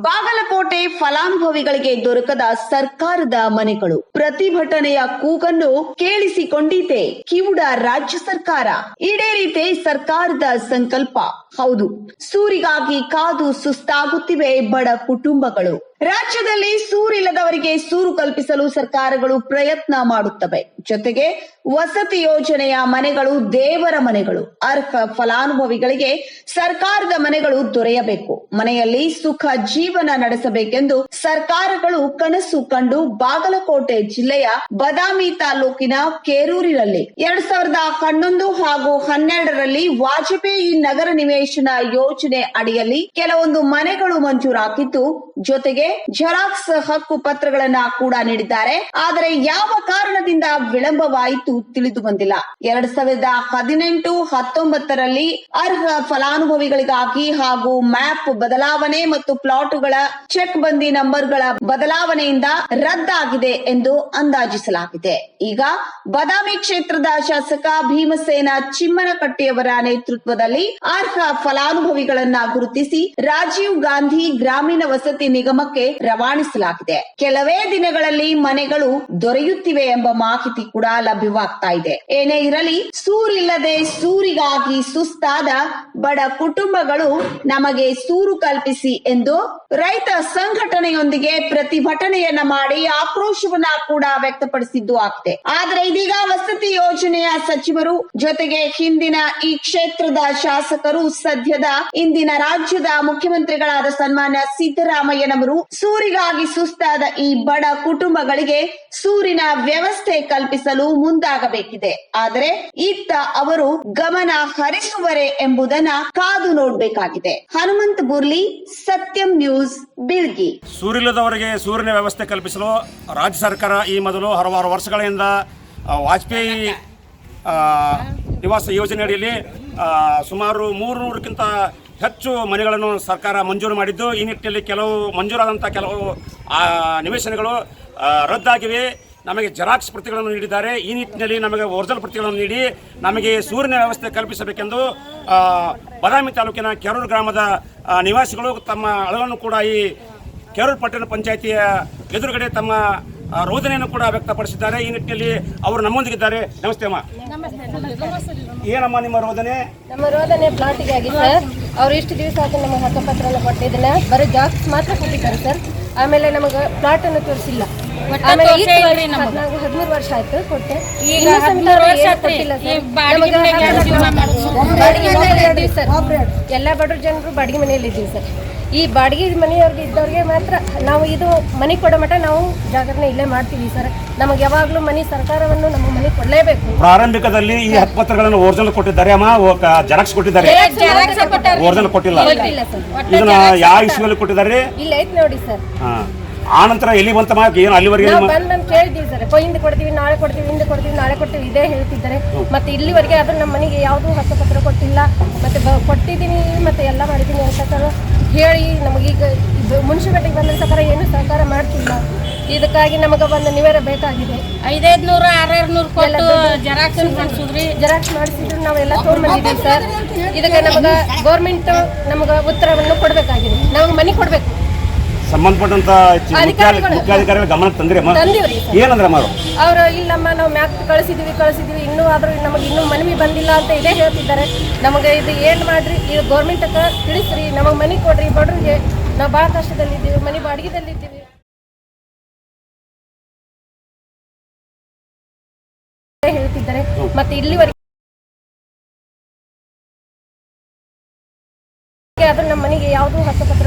ಬಾಗಲಕೋಟೆ ಫಲಾನುಭವಿಗಳಿಗೆ ದೊರಕದ ಸರ್ಕಾರದ ಮನೆಗಳು. ಪ್ರತಿಭಟನೆಯ ಕೂಗನ್ನು ಕೇಳಿಸಿಕೊಂಡಿತೆ ಕಿವುಡ ರಾಜ್ಯ ಸರ್ಕಾರ. ಈಡೇರಿತೆ ಸರ್ಕಾರದ ಸಂಕಲ್ಪ. ಹೌದು. ಸೂರಿಗಾಗಿ ಕಾದು ಸುಸ್ತಾಗುತ್ತಿವೆ ಬಡ ಕುಟುಂಬಗಳು. ರಾಜ್ಯದಲ್ಲಿ ಸೂರಿಲ್ಲದವರಿಗೆ ಸೂರು ಕಲ್ಪಿಸಲು ಸರ್ಕಾರಗಳು ಪ್ರಯತ್ನ ಮಾಡುತ್ತವೆ. ಜೊತೆಗೆ ವಸತಿ ಯೋಜನೆಯ ಮನೆಗಳು ದೇವರ ಮನೆಗಳು, ಅರ್ಹ ಫಲಾನುಭವಿಗಳಿಗೆ ಸರ್ಕಾರದ ಮನೆಗಳು ದೊರೆಯಬೇಕು. ಮನೆಯಲ್ಲಿ ಸುಖ ಜೀವನ ನಡೆಸಬೇಕೆಂದು ಸರ್ಕಾರಗಳು ಕನಸು ಕಂಡು ಬಾಗಲಕೋಟೆ ಜಿಲ್ಲೆಯ ಬದಾಮಿ ತಾಲೂಕಿನ ಕೇರೂರಿನಲ್ಲಿ ಎರಡ್ ಸಾವಿರದ ಹನ್ನೊಂದು ಹಾಗೂ ಹನ್ನೆರಡರಲ್ಲಿ ವಾಜಪೇಯಿ ನಗರ ನಿವೇಶನ ಯೋಜನೆ ಅಡಿಯಲ್ಲಿ ಕೆಲವೊಂದು ಮನೆಗಳು ಮಂಜೂರಾಗಿದ್ದು, ಜೊತೆಗೆ ಜೆರಾಕ್ಸ್ ಹಕ್ಕು ಪತ್ರಗಳನ್ನ ಕೂಡ ನೀಡಿದ್ದಾರೆ. ಆದರೆ ಯಾವ ಕಾರಣದಿಂದ ವಿಳಂಬವಾಯಿತು ತಿಳಿದು ಬಂದಿಲ್ಲ. ಎರಡ್ ಸಾವಿರದ ಹದಿನೆಂಟು ಹತ್ತೊಂಬತ್ತರಲ್ಲಿ ಅರ್ಹ ಫಲಾನುಭವಿಗಳಿಗಾಗಿ ಹಾಗೂ ಮ್ಯಾಪ್ ಬದಲಾವಣೆ ಮತ್ತು ಪ್ಲಾಟ್ಗಳ ಚೆಕ್ ಬಂದಿ ನಂಬರ್ಗಳ ಬದಲಾವಣೆಯಿಂದ ರದ್ದಾಗಿದೆ ಎಂದು ಅಂದಾಜಿಸಲಾಗಿದೆ. ಈಗ ಬದಾಮಿ ಕ್ಷೇತ್ರದ ಶಾಸಕ ಭೀಮಸೇನ ಚಿಮ್ಮನಕಟ್ಟಿಯವರ ನೇತೃತ್ವದಲ್ಲಿ ಅರ್ಹ ಫಲಾನುಭವಿಗಳನ್ನ ಗುರುತಿಸಿ ರಾಜೀವ್ ಗಾಂಧಿ ಗ್ರಾಮೀಣ ವಸತಿ ನಿಗಮಕ್ಕೆ ರವಾನಿಸಲಾಗಿದೆ. ಕೆಲವೇ ದಿನಗಳಲ್ಲಿ ಮನೆಗಳು ದೊರೆಯುತ್ತಿವೆ ಎಂಬ ಮಾಹಿತಿ ಕೂಡ ಲಭ್ಯವಾಗ್ತಾ ಇದೆ. ಏನೇ ಇರಲಿ, ಸೂರಿಲ್ಲದೆ ಸೂರಿಗಾಗಿ ಸುಸ್ತಾದ ಬಡ ಕುಟುಂಬಗಳು ನಮಗೆ ಸೂರು ಕಲ್ಪಿಸಿ ಎಂದು ರೈತ ಸಂಘಟನೆಯೊಂದಿಗೆ ಪ್ರತಿಭಟನೆಯನ್ನ ಮಾಡಿ ಆಕ್ರೋಶವನ್ನ ಕೂಡ ವ್ಯಕ್ತಪಡಿಸಿದ್ದು ಆಗಿದೆ. ಆದ್ರೆ ಇದೀಗ ವಸತಿ ಯೋಜನೆಯ ಸಚಿವರು ಜೊತೆಗೆ ಹಿಂದಿನ ಈ ಕ್ಷೇತ್ರದ ಶಾಸಕರು ಸದ್ಯದ ಇಂದಿನ ರಾಜ್ಯದ ಮುಖ್ಯಮಂತ್ರಿಗಳಾದ ಸನ್ಮಾನ್ಯ ಸಿದ್ದರಾಮಯ್ಯನವರು ಸೂರಿಗಾಗಿ ಸುಸ್ತಾದ ಈ ಬಡ ಕುಟುಂಬಗಳಿಗೆ ಸೂರಿನ ವ್ಯವಸ್ಥೆ ಕಲ್ಪಿಸಲು ಮುಂದಾಗಬೇಕಿದೆ. ಆದರೆ ಇತ್ತ ಅವರು ಗಮನ ಹರಿಸುವರೆ ಎಂಬುದನ್ನ ಕಾದು ನೋಡಬೇಕಾಗಿದೆ. ಹನುಮಂತ್ ಬುರ್ಲಿ, ಸತ್ಯಂ ನ್ಯೂಸ್, ಬಿಳ್ಗಿ. ಸೂರಿಲ್ಲದವರಿಗೆ ಸೂರ್ಯನ ವ್ಯವಸ್ಥೆ ಕಲ್ಪಿಸಲು ರಾಜ್ಯ ಸರ್ಕಾರ ಈ ಮೊದಲು ಹಲವಾರು ವರ್ಷಗಳಿಂದ ವಾಜಪೇಯಿ ನಿವಾಸ ಯೋಜನೆ ಅಡಿಯಲ್ಲಿ ಸುಮಾರು ಮೂರು ನೂರಕ್ಕಿಂತ ಹೆಚ್ಚು ಮನೆಗಳನ್ನು ಸರ್ಕಾರ ಮಂಜೂರು ಮಾಡಿದ್ದು ಈ ನಿಟ್ಟಿನಲ್ಲಿ ಕೆಲವು ಮಂಜೂರಾದಂಥ ಕೆಲವು ಆ, ನಿವೇಶನಗಳು ರದ್ದಾಗಿವೆ. ನಮಗೆ ಜೆರಾಕ್ಸ್ ಪ್ರತಿಗಳನ್ನು ನೀಡಿದ್ದಾರೆ. ಈ ನಿಟ್ಟಿನಲ್ಲಿ ನಮಗೆ ಒರಿಜಿನಲ್ ಪ್ರತಿಗಳನ್ನು ನೀಡಿ ನಮಗೆ ಸೂರ್ಯನ ವ್ಯವಸ್ಥೆ ಕಲ್ಪಿಸಬೇಕೆಂದು ಬದಾಮಿ ತಾಲೂಕಿನ ಕೆರೂರು ಗ್ರಾಮದ ನಿವಾಸಿಗಳು ತಮ್ಮ ಅಳವನ್ನು ಕೂಡ ಈ ಕೆರೂರು ಪಟ್ಟಣ ಪಂಚಾಯಿತಿಯ ಎದುರುಗಡೆ ತಮ್ಮ ರೋದನೆಯನ್ನು ಕೂಡ ವ್ಯಕ್ತಪಡಿಸಿದ್ದಾರೆ. ಈ ನಿಟ್ಟಿನಲ್ಲಿ ಅವರು ನಮ್ಮೊಂದಿಗಿದ್ದಾರೆ. ನಮಸ್ತೆ ಅಮ್ಮ. ಏನಮ್ಮ ನಿಮ್ಮ ರೋದನೆ? ನಮ್ಮ ರೋದನೆ ಪ್ಲಾಟಿಗೆ ಆಗಿ ಸರ್ ಅವ್ರು ಇಷ್ಟು ದಿವಸ ಆಯ್ತು ನಮಗೆ ಹಕ್ಕಪತ್ರನ ಕೊಟ್ಟಿದ್ದನ್ನ ಬರೀ ಜಾಬ್ಸ್ ಮಾತ್ರ ಕೊಟ್ಟಿದ್ದಾರೆ ಸರ್. ಆಮೇಲೆ ನಮಗೆ ಪ್ಲಾಟ್ ಅನ್ನು ತೋರಿಸಿಲ್ಲ ಆಮೇಲೆ ಈ ಹದಿನಾಲ್ಕು ಹದಿಮೂರು ವರ್ಷ ಆಯ್ತು ಕೊಟ್ಟೆ. ಇನ್ನೂ ಸಮೇತ ಅವ್ರು ಏನು ಕೊಟ್ಟಿಲ್ಲ ಸರ್. ನಮಗೆ ಬಾಡಿಗೆ ಮನೆಯಲ್ಲಿ ಇದ್ದೀವಿ ಸರ್. ಎಲ್ಲ ಬಡ ಜನರು ಬಾಡಿಗೆ ಮನೆಯಲ್ಲಿ ಇದ್ದೀವಿ ಸರ್. ಈ ಬಾಡಿಗೆ ಮನೆಯವ್ರಿಗೆ ಇದ್ದವ್ರಿಗೆ ಮಾತ್ರ ನಾವು ಇದು ಮನೆ ಕೊಡೋ ಮಟ್ಟ ನಾವು ಜಾಗರಣೆ ಇಲ್ಲೇ ಮಾಡ್ತೀವಿ ಸರ್. ನಮಗೆ ಯಾವಾಗಲೂ ಮನೆ ಸರ್ಕಾರವನ್ನು ನಮ್ಮ ಮನೆ ಕೊಡಲೇಬೇಕು. ಪ್ರಾರಂಭಿಕದಲ್ಲಿ ಈ ಹಕ್ಕುಪತ್ರಗಳನ್ನು ಒರಿಜಿನಲ್ ಕೊಟ್ಟಿದ್ದಾರೆ ಅಮ್ಮ ಜೆರಾಕ್ಸ್ ಕೊಟ್ಟಿದ್ದಾರೆ. ಒರಿಜಿನಲ್ ಕೊಟ್ಟಿಲ್ಲ. ಇಲ್ಲ ಸರ್. ಇದನ್ನ ಯಾವ ಇಸ್ವಿಯಲ್ಲಿ ಕೊಟ್ಟಿದ್ದಾರೆ? ಇಲ್ಲ ಐತ್ ನೋಡಿ ಸರ್. ಆ ನಂತರ ಎಲ್ಲಿ ಬಂತ ಏನು ಅಲ್ಲಿವರೆಗೆ ಬಂದು ನಾನು ಕೇಳಿದ್ದೀವಿ ಸರ್. ಹಿಂದೆ ಕೊಡ್ತೀವಿ ನಾಳೆ ಕೊಡ್ತೀವಿ ಹಿಂದೆ ಕೊಡ್ತೀವಿ ನಾಳೆ ಕೊಡ್ತೀವಿ ಇದೇ ಹೇಳ್ತಿದ್ದಾರೆ. ಮತ್ತೆ ಇಲ್ಲಿವರೆಗೆ ಆದ್ರೂ ನಮ್ಮ ಮನೆಗೆ ಯಾವುದೂ ಹಕ್ಕುಪತ್ರ ಕೊಟ್ಟಿಲ್ಲ. ಮತ್ತೆ ಕೊಟ್ಟಿದ್ದೀನಿ ಮತ್ತೆ ಎಲ್ಲ ಮಾಡಿದ್ದೀನಿ ಅಂತ ಸರ್. ಹೇಳಿ ನಮಗೀಗ ಮುನ್ಸಿಪಾಲ್ಟಿಗೆ ಬಂದ ಸರ್ಕಾರ ಏನು ಸಹಕಾರ ಮಾಡ್ತಿಲ್ಲ. ಇದಕ್ಕಾಗಿ ನಮಗೆ ಒಂದು ನಿವೇರ ಬೇಕಾಗಿದೆ. ಐದೈದು ನೂರ ಆರಾರು ನೂರು ಕೊಟ್ಟು ಜೆರಾಕ್ಸ್ ಮಾಡಿಸಿದ್ರಿ. ಜೆರಾಕ್ಸ್ ಮಾಡಿಸಿದ್ರು ನಾವೆಲ್ಲ ತೊಗೊಂಡ್ಬಂದಿದ್ದೀವಿ ಸರ್. ಇದಕ್ಕೆ ನಮಗೆ ಗೌರ್ಮೆಂಟ್ ನಮಗೆ ಉತ್ತರವನ್ನು ಕೊಡಬೇಕಾಗಿದೆ. ನಮಗೆ ಮನೆ ಕೊಡಬೇಕು. ಸಂಬಂಧಪಟ್ಟಂತ. ಮುಖ್ಯಾಧಿಕಾರಿಗಳ ಗಮನಕ್ಕೆ ತಂದ್ರಿ ಅಮ್ಮ. ತಂದೀವ್ರಿ ಏನಂದ್ರಮ್ಮ ಅವರು? ಅವರು ಇಲ್ಲಮ್ಮ ನಾವು ಮ್ಯಾಕ್ ಕಳಿಸಿದೀವಿ ಕಳಿಸಿದೀವಿ. ಇನ್ನೂ ಆದ್ರೂ ನಮಗೆ ಇನ್ನೂ ಮನವಿ ಬಂದಿಲ್ಲ ಅಂತ ಇದೇ ಹೇಳ್ತಿದ್ದಾರೆ. ನಮಗೆ ಇದು ಏನು ಮಾಡ್ರಿ? ಇದು ಗೌರ್ಮೆಂಟ್ ತಿಳಿಸ್ರಿ. ನಮಗೆ ಮನೆ ಕೊಡ್ರಿ. ಬಡ್ರಿಗೆ ನಾವು ಭಾಳ ಕಷ್ಟದಲ್ಲಿದ್ದೀವಿ ಮನೆ ಬಾಡಿಗೆದಲ್ಲಿದ್ದೀವಿ ಹೇಳ್ತಿದ್ದಾರೆ. ಮತ್ತೆ ಇಲ್ಲಿವರೆಗೆ ಆದ್ರೂ ನಮ್ಮ ಮನೆಗೆ ಯಾವುದೂ ಹಕ್ಕುಪತ್ರ